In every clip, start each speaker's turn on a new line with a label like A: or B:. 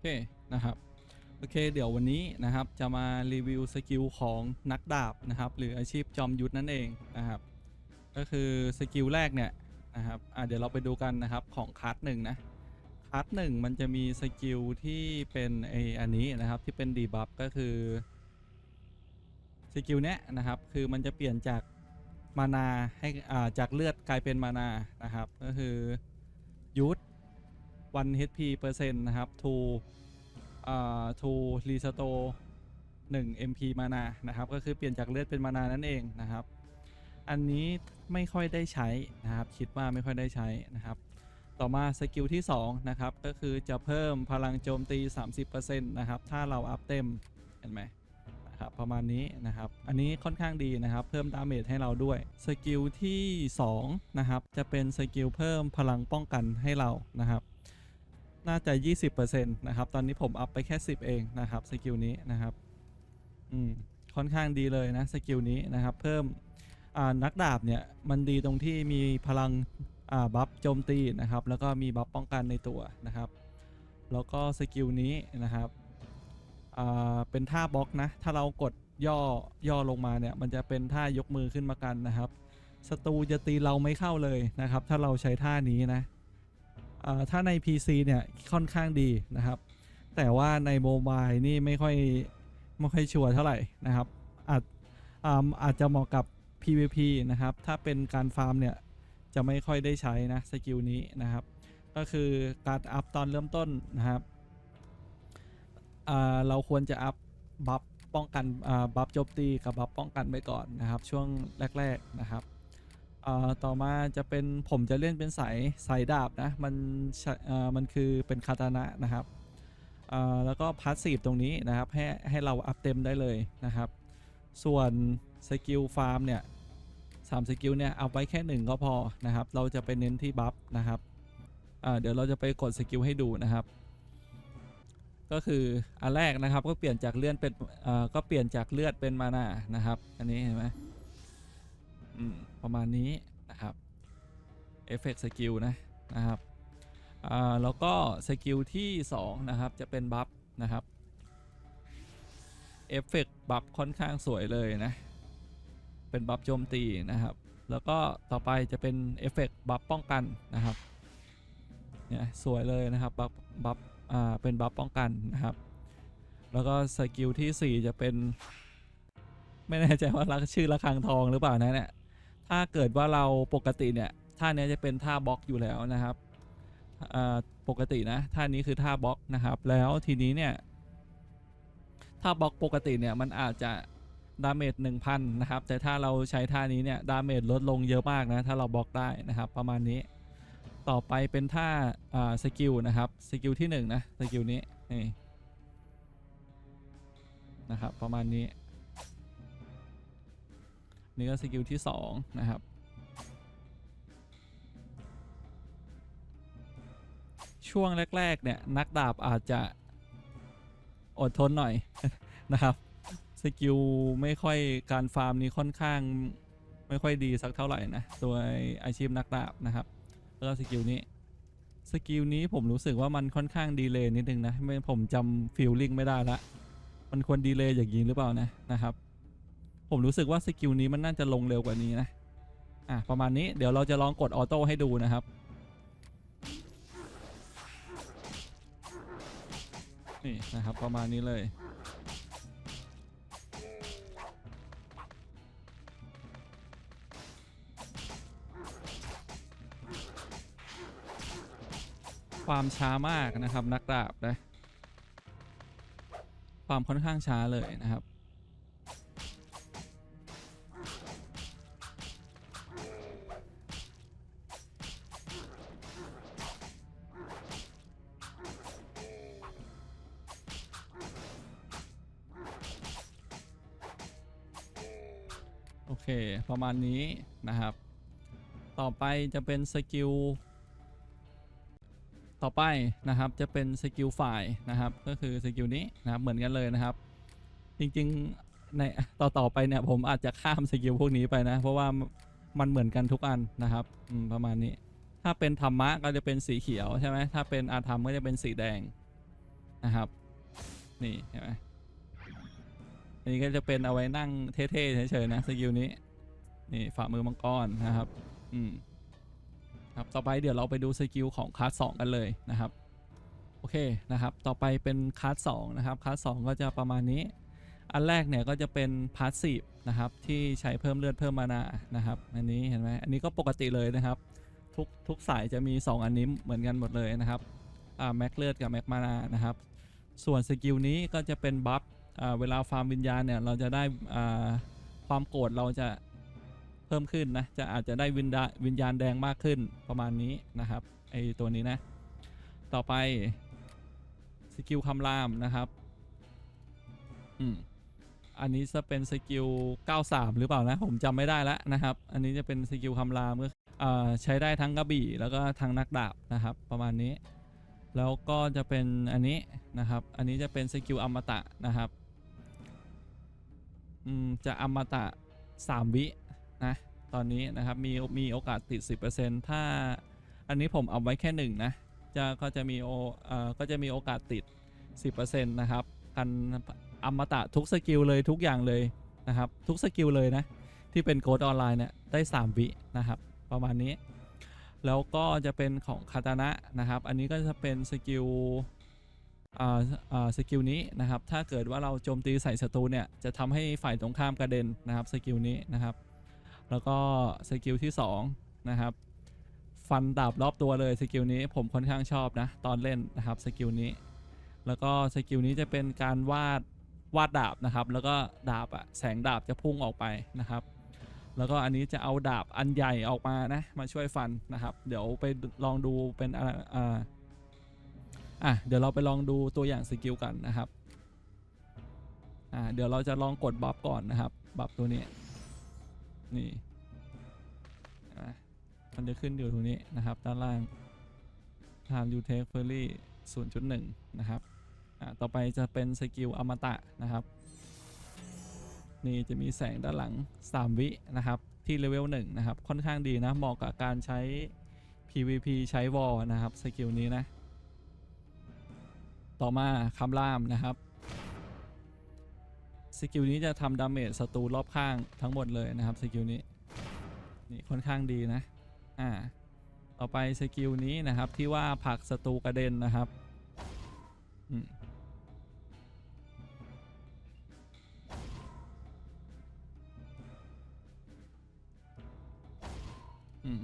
A: เคนะครับโอเคเดี๋ยววันนี้นะครับจะมารีวิวสกิลของนักดาบนะครับหรืออาชีพจอมยุทธนั่นเองนะครับก็คือสกิลแรกเนี่ยนะครับอะเดี๋ยวเราไปดูกันนะครับของคัสหนึ่งนะคัสหนึ่งมันจะมีสกิลที่เป็นไออันนี้นะครับที่เป็นดีบัฟก็คือสกิลเนี้ยนะครับคือมันจะเปลี่ยนจากมานาให้อ่าจากเลือดกลายเป็นมานานะครับก็คือยุทธ 1 HP เปอร์เซ็นต์นะครับ to อ่า to restore 1 MP มานานะครับ ก็คือเปลี่ยนจากเลือดเป็นมานานั่นเองนะครับ อันนี้ไม่ค่อยได้ใช้นะครับ คิดว่าไม่ค่อยได้ใช้นะครับ ต่อมาสกิลที่2นะครับ ก็คือจะเพิ่มพลังโจมตี 30%นะครับ ถ้าเราอัพเต็ม เห็นไหมนะครับประมาณนี้นะครับ อันนี้ค่อนข้างดีนะครับ เพิ่มดาเมจให้เราด้วย สกิลที่2นะครับ จะเป็นสกิลเพิ่มพลังป้องกันให้เรานะครับ น่าจะ 20%นะครับ ตอนนี้ผมอัพไปแค่ 10 เองนะครับสกิลนี้นะครับอืมค่อนข้างดีเลยนะสกิลนี้นะครับ เพิ่มอ่านักดาบเนี่ยมันดีตรงที่มีพลังอ่าบัฟโจมตีนะครับ แล้วก็มีบัฟป้องกันในตัวนะครับ แล้วก็สกิลนี้นะครับอ่าเป็นท่าบล็อกนะ ถ้าเรากดย่อย่อลงมาเนี่ย มันจะเป็นท่ายกมือขึ้นมากันนะครับศัตรูจะตีเราไม่เข้าเลยนะครับ ถ้าเราใช้ท่านี้นะ ถ้าใน PC เนี่ยค่อนข้างดีนะครับ แต่ว่าในโมบายนี่ไม่ค่อยไม่ค่อยชัวร์เท่าไหร่นะครับ อาจอาจจะเหมาะกับ PVP นะครับ ถ้าเป็นการฟาร์มเนี่ยจะไม่ค่อยได้ใช้นะสกิลนี้นะครับ ก็คือการอัพตอนเริ่มต้นนะครับเราควรจะอัพบัฟป้องกันอ่าบัฟโจมตีกับบัฟป้องกันไปก่อนนะครับ ช่วงแรก ๆนะครับ อ่อต่อมาจะเป็นผมจะเล่นเป็นสายสายดาบนะ มันใช้เอ่อมันคือเป็นคาตานะนะครับเอ่อแล้วก็พาสซีฟตรงนี้นะครับให้ให้เราอัพเต็มได้เลยนะครับ ส่วนสกิลฟาร์มเนี่ยสามสกิลเนี่ยเอาไว้แค่หนึ่งก็พอนะครับ เราจะไปเน้นที่บัฟนะครับอ่าเดี๋ยวเราจะไปกดสกิลให้ดูนะครับ ก็คืออันแรกนะครับก็เปลี่ยนจากเลือดเป็นอ่อก็เปลี่ยนจากเลือดเป็นมานานะครับ อันนี้เห็นไหม ประมาณนี้นะครับเอฟเฟกต์สกิลนะนะครับอ่าแล้วก็สกิลที่ 2 นะครับ จะเป็นบัฟนะครับเอฟเฟกต์บัฟค่อนข้างสวยเลยนะ เป็นบัฟโจมตีนะครับ แล้วก็ต่อไปจะเป็นเอฟเฟกต์บัฟป้องกันนะครับเนี่ยสวยเลยนะครับบัฟบัฟอ่าเป็นบัฟป้องกันนะครับ แล้วก็สกิลทีสี่4 จะเป็น ไม่แน่ใจว่ารักชื่อระฆังทองหรือเปล่านะเนี่ย ถ้าเกิดว่าเราปกติเนี่ยท่านี้จะเป็นท่าบล็อกอยู่แล้วนะครับปกตินะท่านี้คือท่าบล็อกนะครับ แล้วทีนี้เนี่ยถ้าบล็อกปกติเนี่ยมันอาจจะดาเมจ1,000นะครับ แต่ถ้าเราใช้ท่านี้เนี่ยดาเมจลดลงเยอะมากนะ ถ้าเราบล็อกได้นะครับ ประมาณนี้ ต่อไปเป็นท่าอ่าสกิลนะครับสกิลที่1นะสกิลนี้นี่นะครับประมาณนี้ นี่ก็สกิลที่ 2 นะครับ ช่วงแรก ๆ เนี่ย นักดาบอาจจะอดทนหน่อย นะครับ สกิลไม่ค่อยการฟาร์มนี้ค่อนข้างไม่ค่อยดีสักเท่าไหร่นะ ตัวอาชีพนักดาบนะครับ แล้วสกิลนี้สกิลนี้ผมรู้สึกว่ามันค่อนข้างดีเลย์นิดนึงนะไม่ผมจำฟีลลิ่งไม่ได้ละ มันควรดีเลย์อย่างนี้หรือเปล่านะนะครับ ผมรู้สึกว่าสกิลนี้มันน่าจะลงเร็วกว่านี้นะ อะ ประมาณนี้เดี๋ยวเราจะลองกดออโต้ให้ดูนะครับ นี่นะครับประมาณนี้เลย ความช้ามากนะครับนักดาบนะ ความค่อนข้างช้าเลยนะครับ เคประมาณนี้นะครับ ต่อไปจะเป็นสกิลต่อไปนะครับจะเป็นสกิลฝ่ายนะครับ ก็คือสกิลนี้นะครับเหมือนกันเลยนะครับ จริงๆในต่อต่อไปเนี่ยผมอาจจะข้ามสกิลพวกนี้ไปนะ เพราะว่ามันเหมือนกันทุกอันนะครับประมาณนี้ ถ้าเป็นธรรมะก็จะเป็นสีเขียวใช่ไหมถ้าเป็นอาธรรมก็จะเป็นสีแดงนะครับ นี่เห็นไหม อันนี้ก็จะเป็นเอาไว้นั่งเท่ๆเฉยๆนะสกิลนี้ นี่ฝ่ามือมังกรนะครับ อืมครับต่อไปเดี๋ยวเราไปดูสกิลของคลาสสองกันเลยนะครับ โอเคนะครับ ต่อไปเป็นคลาสสองนะครับคลาสสองก็จะประมาณนี้ อันแรกเนี่ยก็จะเป็นพาสซีฟนะครับที่ใช้เพิ่มเลือดเพิ่มมานานะครับ อันนี้เห็นไหมอันนี้ก็ปกติเลยนะครับ ทุกทุกสายจะมี 2 อันนี้เหมือนกันหมดเลยนะครับอ่าแม็กเลือดกับแม็กมานานะครับ ส่วนสกิลนี้ก็จะเป็นบัฟ เวลาฟาร์มวิญญาณเนี่ยเราจะได้ความโกรธเราจะเพิ่มขึ้นนะจะอาจจะได้วิญญาวิญญาณแดงมากขึ้นประมาณนี้นะครับไอตัวนี้นะ ต่อไปสกิลคำรามนะครับอืมอันนี้จะเป็นสกิล 93 หรือเปล่านะ ผมจำไม่ได้แล้วนะครับ อันนี้จะเป็นสกิลคำรามก็ใช้ได้ทั้งกระบี่แล้วก็ทั้งนักดาบนะครับ ประมาณนี้ แล้วก็จะเป็นอันนี้นะครับ อันนี้จะเป็นสกิลอมตะนะครับ จะอมตะ 3 วินะ ตอนนี้นะครับ มีมีโอกาสติด 10%ถ้าอันนี้ผมเอาไว้แค่หนึ่งนะ จะก็จะมีโอเอ่อก็จะมีโอกาสติด 10%นะครับกันอมตะทุกสกิลเลยทุกอย่างเลยนะครับ ทุกสกิลเลยนะ ที่เป็นโค้ดออนไลน์เนี่ยได้ 3 วินะครับ ประมาณนี้ แล้วก็จะเป็นของคาตานะนะครับ อันนี้ก็จะเป็นสกิล สกิลนี้นะครับ ถ้าเกิดว่าเราโจมตีใส่ศัตรูเนี่ย จะทำให้ฝ่ายตรงข้ามกระเด็นนะครับสกิลนี้นะครับ แล้วก็สกิลที่2นะครับ ฟันดาบรอบตัวเลยสกิลนี้ผมค่อนข้างชอบนะตอนเล่นนะครับสกิลนี้ แล้วก็สกิลนี้จะเป็นการวาดวาดดาบนะครับ แล้วก็ดาบอะแสงดาบจะพุ่งออกไปนะครับ แล้วก็อันนี้จะเอาดาบอันใหญ่ออกมานะมาช่วยฟันนะครับ เดี๋ยวไปลองดูเป็นอ่า อะเดี๋ยวเราไปลองดูตัวอย่างสกิลกันนะครับอ่าเดี๋ยวเราจะลองกดบัฟก่อนนะครับบัฟตัวนี้นี่อะมันจะขึ้นอยู่ตรงนี้นะครับ ด้านล่าง time you take ferry 0.1 นะครับอ่าต่อไปจะเป็นสกิลอมตะนะครับ นี่จะมีแสงด้านหลัง 3 วินะครับ ที่เลเวล1นะครับ ค่อนข้างดีนะ เหมาะกับการใช้ PVP ใช้วอลนะครับ สกิลนี้นะ ต่อมาคำรามนะครับสกิลนี้จะทำดาเมจศัตรูรอบข้างทั้งหมดเลยนะครับสกิลนี้นี่ค่อนข้างดีนะอ่าต่อไปสกิลนี้นะครับที่ว่าผลักศัตรูกระเด็นนะครับอืม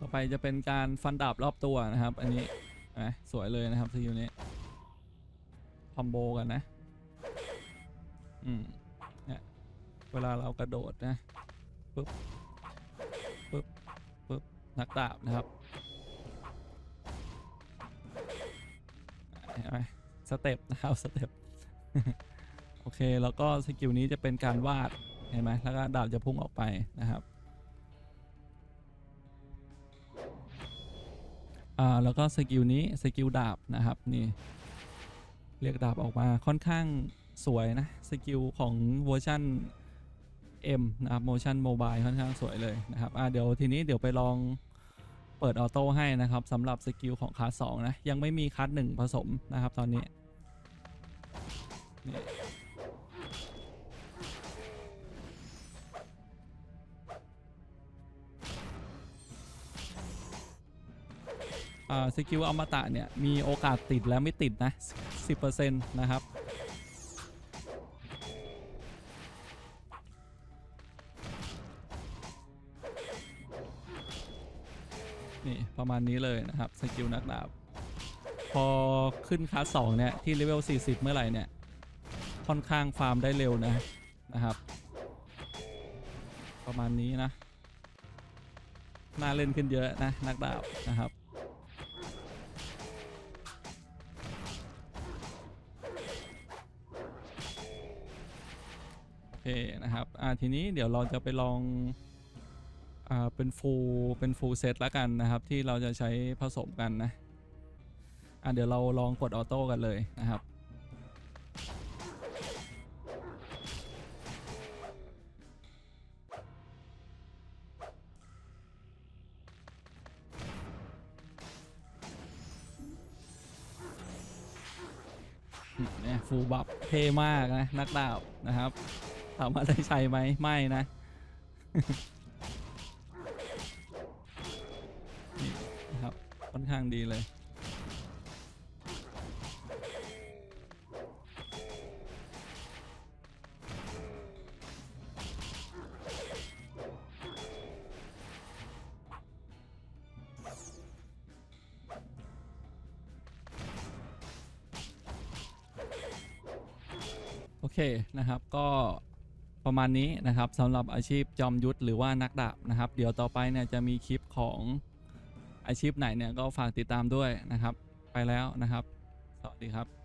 A: ต่อไปจะเป็นการฟันดาบรอบตัวนะครับ อันนี้นะสวยเลยนะครับสกิลนี้ อมโบกันนะ อืมเนี่ยเวลาเรากระโดดนะปึ๊บปึ๊บปึ๊บนักดาบนะครับเห็นไหมสเต็ปนะครับสเต็ปโอเค แล้วก็สกิลนี้จะเป็นการวาด เห็นไหมแล้วก็ดาบจะพุ่งออกไปนะครับอ่าแล้วก็สกิลนี้สกิลดาบนะครับนี่ เรียกดาบออกมาค่อนข้างสวยนะ สกิลของเวอร์ชัน M นะครับ motion mobile ค่อนข้างสวยเลยนะครับอ่าเดี๋ยวทีนี้เดี๋ยวไปลองเปิดออโต้ให้นะครับสำหรับสกิลของคาสสองนะ ยังไม่มีคลาสหนึ่งผสมนะครับตอนนี้นสกิลอมตะเนี่ย มีโอกาสติดและไม่ติดนะ 10%นะครับ นี่ประมาณนี้เลยนะครับสกิลนักดาบพอขึ้นคลาสสองเนี่ย ที่เลเวล 40 เมื่อไหร่เนี่ย ค่อนข้างฟาร์มได้เร็วนะนะครับ ประมาณนี้นะน่าเล่นขึ้นเยอะนะ นักดาบนะครับ นะครับอ่าทีนี้เดี๋ยวเราจะไปลองอ่าเป็นฟูลเป็นฟูลเซตแล้วกันนะครับ ที่เราจะใช้ผสมกันนะอะเดี๋ยวเราลองกดออโต้กันเลยนะครับเนี่ยฟูลบัฟเท่มากนะนักดาบนะครับ ถามว่าได้ใช้ไหมไม่นะนี่นะครับค่อนข้างดีเลย โอเคนะครับก็ ประมาณนี้นะครับสำหรับอาชีพจอมยุทธหรือว่านักดาบนะครับ เดี๋ยวต่อไปเนี่ยจะมีคลิปของอาชีพไหนเนี่ยก็ฝากติดตามด้วยนะครับ ไปแล้วนะครับ สวัสดีครับ